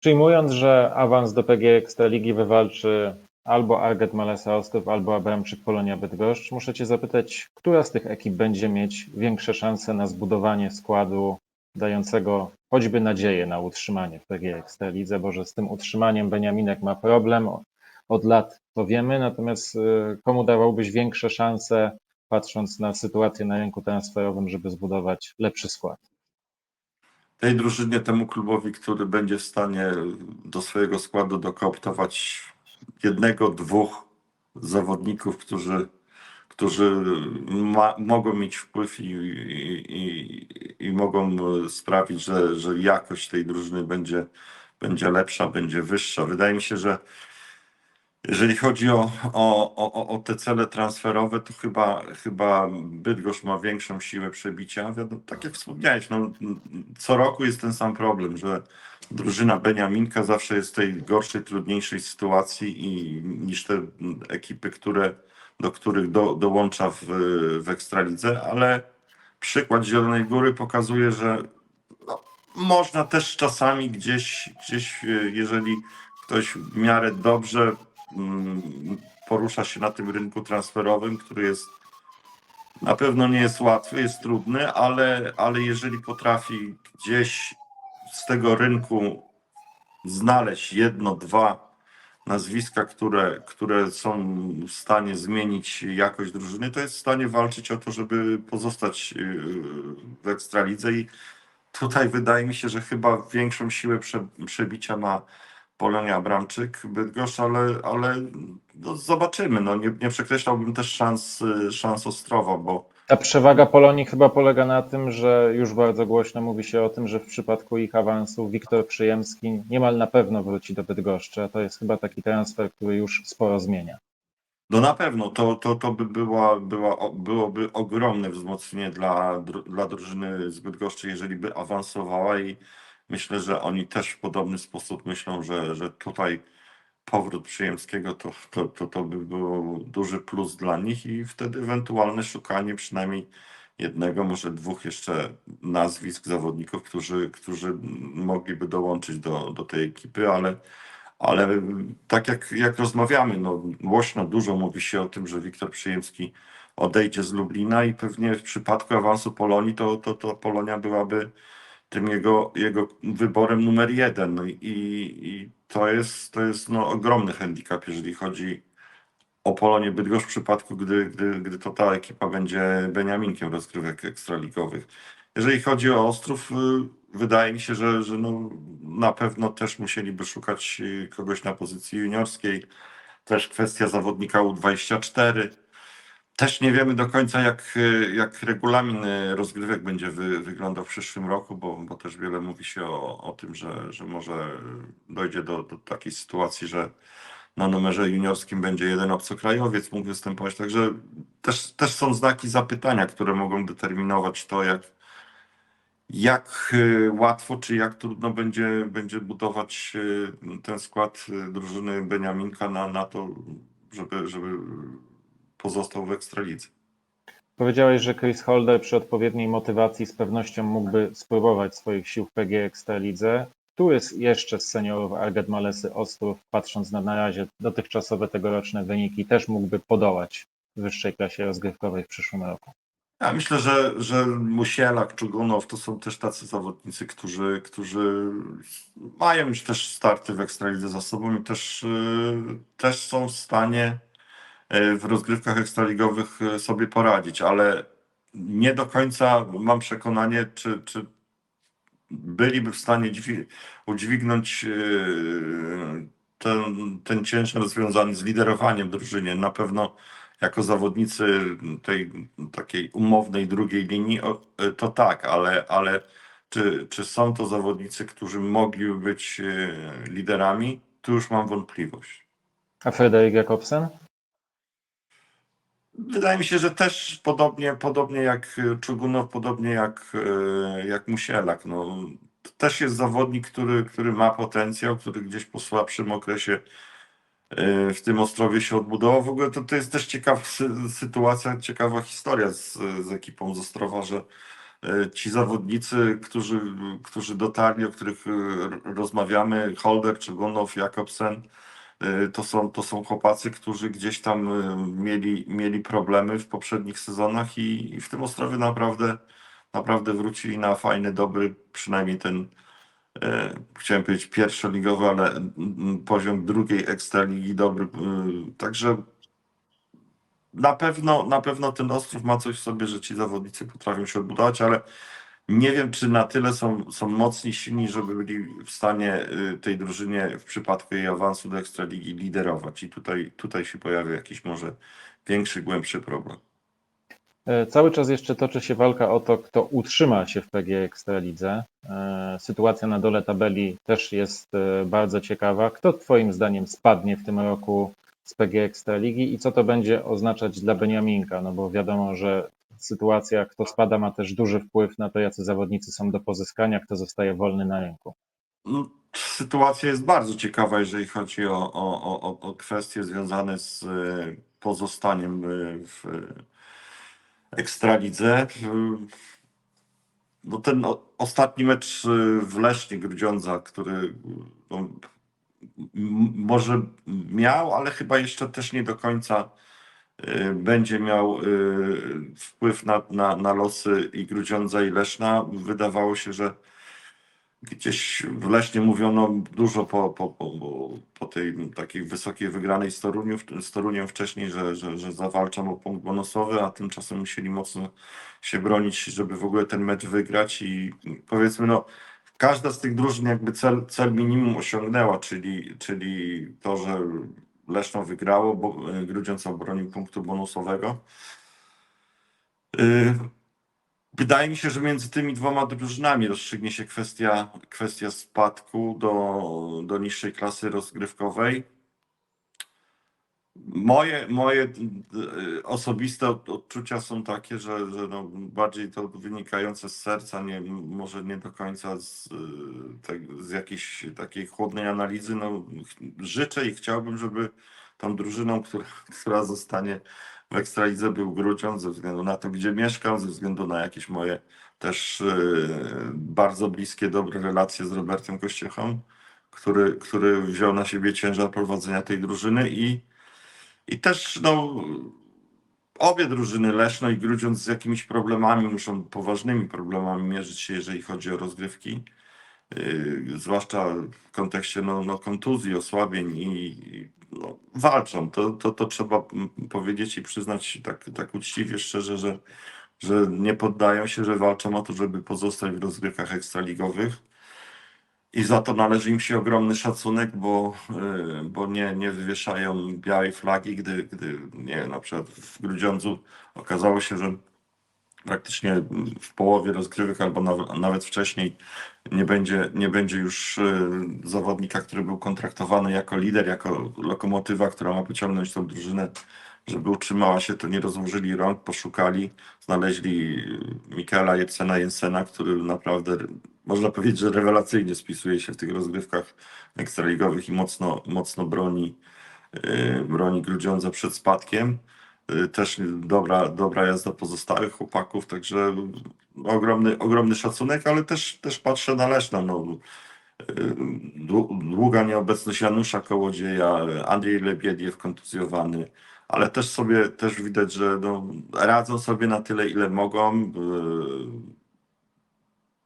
Przyjmując, że awans do PG Ekstraligi wywalczy albo Arget Malesa Ostrów, albo Abramczyk Polonia Bydgoszcz, muszę Cię zapytać, która z tych ekip będzie mieć większe szanse na zbudowanie składu dającego choćby nadzieję na utrzymanie w PG Ekstralidze, bo że z tym utrzymaniem Beniaminek ma problem, od lat to wiemy, natomiast y, komu dawałbyś większe szanse, patrząc na sytuację na rynku transferowym, żeby zbudować lepszy skład? Tej drużynie, temu klubowi, który będzie w stanie do swojego składu dokooptować jednego, dwóch zawodników, którzy, którzy ma, mogą mieć wpływ i, i, i, i mogą sprawić, że, że jakość tej drużyny będzie, będzie lepsza, będzie wyższa. Wydaje mi się, że jeżeli chodzi o, o, o, o te cele transferowe, to chyba, chyba Bydgoszcz ma większą siłę przebicia. Wiadomo, tak jak wspomniałeś, no, co roku jest ten sam problem, że drużyna Beniaminka zawsze jest w tej gorszej, trudniejszej sytuacji i, niż te ekipy, które, do których do, dołącza w, w Ekstralidze, ale przykład Zielonej Góry pokazuje, że no, można też czasami gdzieś, gdzieś, jeżeli ktoś w miarę dobrze porusza się na tym rynku transferowym, który jest na pewno nie jest łatwy, jest trudny, ale, ale jeżeli potrafi gdzieś z tego rynku znaleźć jedno, dwa nazwiska, które, które są w stanie zmienić jakość drużyny, to jest w stanie walczyć o to, żeby pozostać yy, w Ekstralidze i tutaj wydaje mi się, że chyba większą siłę prze, przebicia ma Polonia Abramczyk, Bydgoszcz, ale, ale no zobaczymy. No nie, nie przekreślałbym też szans, y, szans Ostrowa, bo Ta przewaga Polonii chyba polega na tym, że już bardzo głośno mówi się o tym, że w przypadku ich awansu Wiktor Przyjemski niemal na pewno wróci do Bydgoszczy, to jest chyba taki transfer, który już sporo zmienia. No na pewno to, to, to by była, była, byłoby ogromne wzmocnienie dla, dla drużyny z Bydgoszczy, jeżeli by awansowała i myślę, że oni też w podobny sposób myślą, że, że tutaj powrót Przyjemskiego to, to, to, to by był duży plus dla nich i wtedy ewentualne szukanie przynajmniej jednego, może dwóch jeszcze nazwisk zawodników, którzy, którzy mogliby dołączyć do, do tej ekipy, ale ale tak jak, jak rozmawiamy, no głośno, dużo mówi się o tym, że Wiktor Przyjemski odejdzie z Lublina i pewnie w przypadku awansu Polonii to, to, to Polonia byłaby tym jego, jego wyborem numer jeden. No i, i to jest, to jest no, ogromny handicap, jeżeli chodzi o Polonię Bydgoszcz w przypadku, gdy, gdy, gdy to ta ekipa będzie Beniaminkiem rozgrywek ekstraligowych. Jeżeli chodzi o Ostrów, y, wydaje mi się, że, że no, na pewno też musieliby szukać y, kogoś na pozycji juniorskiej. Też kwestia zawodnika U24. Też nie wiemy do końca, jak, y, jak regulamin y, rozgrywek będzie wy, wyglądał w przyszłym roku, bo, bo też wiele mówi się o, o tym, że, że może dojdzie do, do takiej sytuacji, że na numerze juniorskim będzie jeden obcokrajowiec mógł występować. Także też, też są znaki zapytania, które mogą determinować to, jak, jak y, łatwo czy jak trudno będzie, będzie budować ten skład drużyny Beniaminka na, na to, żeby, żeby pozostał w Ekstralidze. Powiedziałeś, że Chris Holder przy odpowiedniej motywacji z pewnością mógłby spróbować swoich sił w PG Ekstralidze. Tu jest jeszcze z seniorów Arget Malesy Ostrów, patrząc na na razie dotychczasowe tegoroczne wyniki, też mógłby podołać wyższej klasie rozgrywkowej w przyszłym roku. Ja myślę, że, że Musielak, Czugunow to są też tacy zawodnicy, którzy, którzy mają już też starty w Ekstralidze za sobą i też, y, też są w stanie w rozgrywkach ekstraligowych y, sobie poradzić, ale nie do końca mam przekonanie, czy, czy byliby w stanie dźwi- udźwignąć y, ten, ten ciężar związany z liderowaniem drużyny. Na pewno jako zawodnicy tej takiej umownej drugiej linii, to tak, ale, ale czy, czy są to zawodnicy, którzy mogliby być liderami? Tu już mam wątpliwość. A Frederick Jakobsen? Wydaje mi się, że też podobnie, podobnie jak Czugunow, podobnie jak, e, jak Musielak. No, to też jest zawodnik, który, który ma potencjał, który gdzieś po słabszym okresie e, w tym Ostrowie się odbudował. W ogóle to, to jest też ciekawa sy- sytuacja, ciekawa historia z, z ekipą z Ostrowa, że, e, ci zawodnicy, którzy, którzy dotarli, o których rozmawiamy, Holder, Czegonow, Jakobsen, to są, to są chłopacy, którzy gdzieś tam e, mieli, mieli problemy w poprzednich sezonach i, i w tym Ostrowie naprawdę, naprawdę wrócili na fajny, dobry, przynajmniej ten, e, chciałem powiedzieć pierwszoligowy, ale poziom drugiej ekstraligi dobry. e, Także na pewno, na pewno ten Ostrów ma coś w sobie, że ci zawodnicy potrafią się odbudować, ale nie wiem, czy na tyle są, są mocni, silni, żeby byli w stanie y, tej drużynie w przypadku jej awansu do Ekstraligi liderować. I tutaj, tutaj się pojawia jakiś może większy, głębszy problem. E, Cały czas jeszcze toczy się walka o to, kto utrzyma się w PG Ekstralidze. E, Sytuacja na dole tabeli też jest e, bardzo ciekawa. Kto Twoim zdaniem spadnie w tym roku z PG Ekstraligi i co to będzie oznaczać dla Beniaminka? No bo wiadomo, że sytuacja, kto spada, ma też duży wpływ na to, jacy zawodnicy są do pozyskania, kto zostaje wolny na rynku. No, sytuacja jest bardzo ciekawa, jeżeli chodzi o, o, o, o- kwestie związane z y, pozostaniem y, w Ekstralidze. Y, No ten ostatni mecz w Lesznie Grudziądza, który no, może miał, ale chyba jeszcze też nie do końca będzie miał y, wpływ na, na, na losy i Grudziądza i Leszna. Wydawało się, że gdzieś w Leśnie mówiono dużo po, po, po, po tej takiej wysokiej wygranej z, Toruniu, z Toruniem wcześniej, że, że, że zawalczą o punkt bonusowy, a tymczasem musieli mocno się bronić, żeby w ogóle ten mecz wygrać i powiedzmy no każda z tych drużyn jakby cel, cel minimum osiągnęła, czyli, czyli to, że Leszno wygrało, bo Grudziądz obronił punktu bonusowego. Y, Wydaje mi się, że między tymi dwoma drużynami rozstrzygnie się kwestia, kwestia spadku do, do niższej klasy rozgrywkowej. Moje, moje y, osobiste od- odczucia są takie, że, że no bardziej to wynikające z serca, nie, może nie do końca z, y, tak, z jakiejś takiej chłodnej analizy. No, życzę i chciałbym, żeby tą drużyną, która, która zostanie w Ekstralidze był Grudziądz ze względu na to, gdzie mieszkam, ze względu na jakieś moje też y, bardzo bliskie, dobre relacje z Robertem Kościechą, który, który wziął na siebie ciężar prowadzenia tej drużyny i, i też no, obie drużyny, Leszno i Grudziądz z jakimiś problemami, muszą poważnymi problemami mierzyć się, jeżeli chodzi o rozgrywki. Yy, zwłaszcza w kontekście no, no, kontuzji, osłabień i, no, walczą. To, to, to trzeba powiedzieć i przyznać tak, tak uczciwie, szczerze, że, że nie poddają się, że walczą o to, żeby pozostać w rozgrywkach ekstraligowych. I za to należy im się ogromny szacunek, bo, yy, bo nie, nie wywieszają białej flagi, gdy, gdy nie na przykład w Grudziądzu okazało się, że praktycznie w połowie rozgrywek albo nawet, nawet wcześniej nie będzie, nie będzie już y, zawodnika, który był kontraktowany jako lider, jako lokomotywa, która ma pociągnąć tą drużynę, żeby utrzymała się, to nie rozłożyli rąk, poszukali, znaleźli y, Michaela Jepsena Jensena, który naprawdę można powiedzieć, że rewelacyjnie spisuje się w tych rozgrywkach ekstraligowych i mocno, mocno broni, y, broni Grudziądza przed spadkiem. Y, Też dobra, dobra jazda pozostałych chłopaków, także ogromny, ogromny szacunek, ale też, też patrzę na Leszno. No, dłu- długa nieobecność Janusza Kołodzieja, Andrzej Lebiediew kontuzjowany, ale też sobie też widać, że no, radzą sobie na tyle, ile mogą. Y,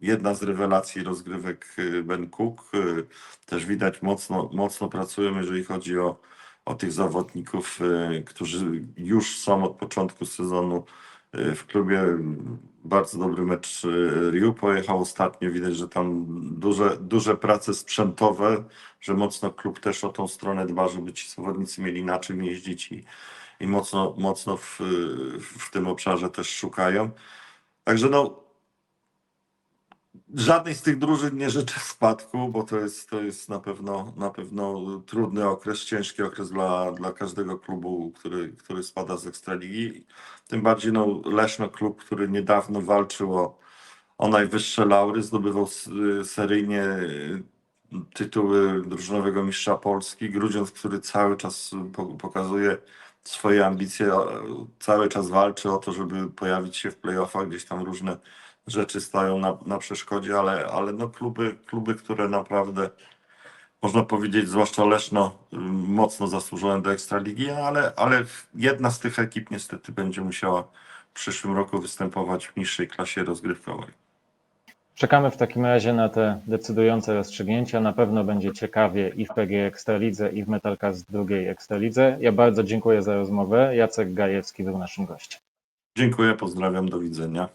Jedna z rewelacji rozgrywek y, Ben Cook. y, Też widać mocno, mocno pracują, jeżeli chodzi o, o tych zawodników, którzy już są od początku sezonu w klubie. Bardzo dobry mecz y, Riu pojechał ostatnio. Widać, że tam duże, duże prace sprzętowe, że mocno klub też o tą stronę dba, żeby ci zawodnicy mieli na czym jeździć i, i mocno, mocno w, w tym obszarze też szukają. Także no, Żadnej z tych drużyn nie życzę spadku, bo to jest, to jest na pewno na pewno trudny okres, ciężki okres dla, dla każdego klubu, który, który spada z Ekstraligi. Tym bardziej no, Leszno klub, który niedawno walczył o, o najwyższe laury, zdobywał seryjnie y, tytuły drużynowego mistrza Polski. Grudziądz, który cały czas po- pokazuje swoje ambicje, cały czas walczy o to, żeby pojawić się w playoffach, gdzieś tam różne rzeczy stają na, na przeszkodzie, ale, ale no kluby, kluby, które naprawdę można powiedzieć, zwłaszcza Leszno, y, mocno zasłużone do Ekstraligi, ale, ale jedna z tych ekip niestety będzie musiała w przyszłym roku występować w niższej klasie rozgrywkowej. Czekamy w takim razie na te decydujące rozstrzygnięcia. Na pewno będzie ciekawie i w PG Ekstralidze, i w Metalcast drugiej Ekstralidze. Ja bardzo dziękuję za rozmowę. Jacek Gajewski był naszym gościem. Dziękuję, pozdrawiam, do widzenia.